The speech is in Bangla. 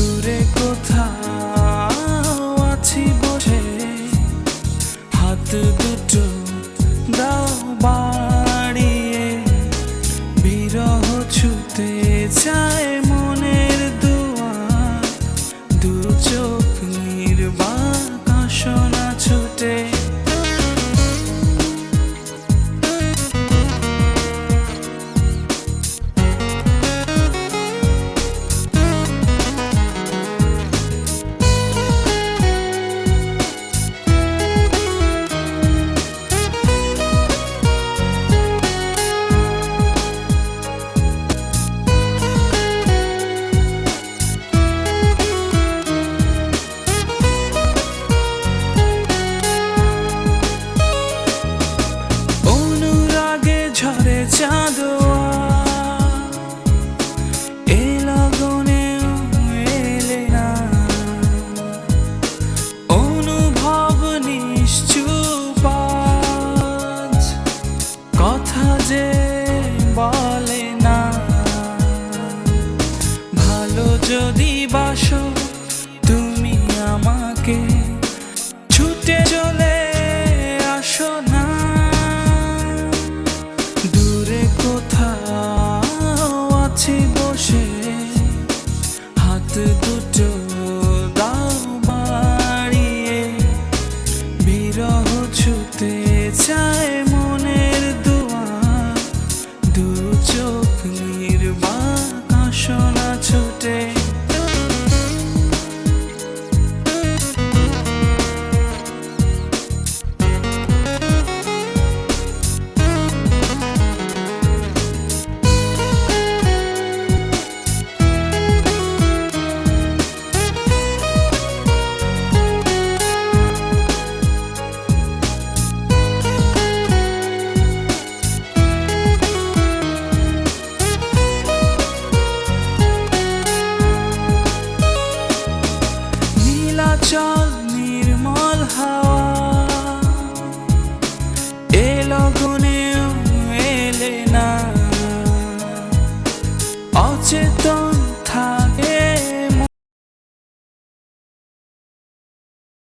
দূরে কোথায়? যদি বাসো তুমি আমাকে ছুটে চলে আসো না। দূরে কোথাও আছি 敖气东。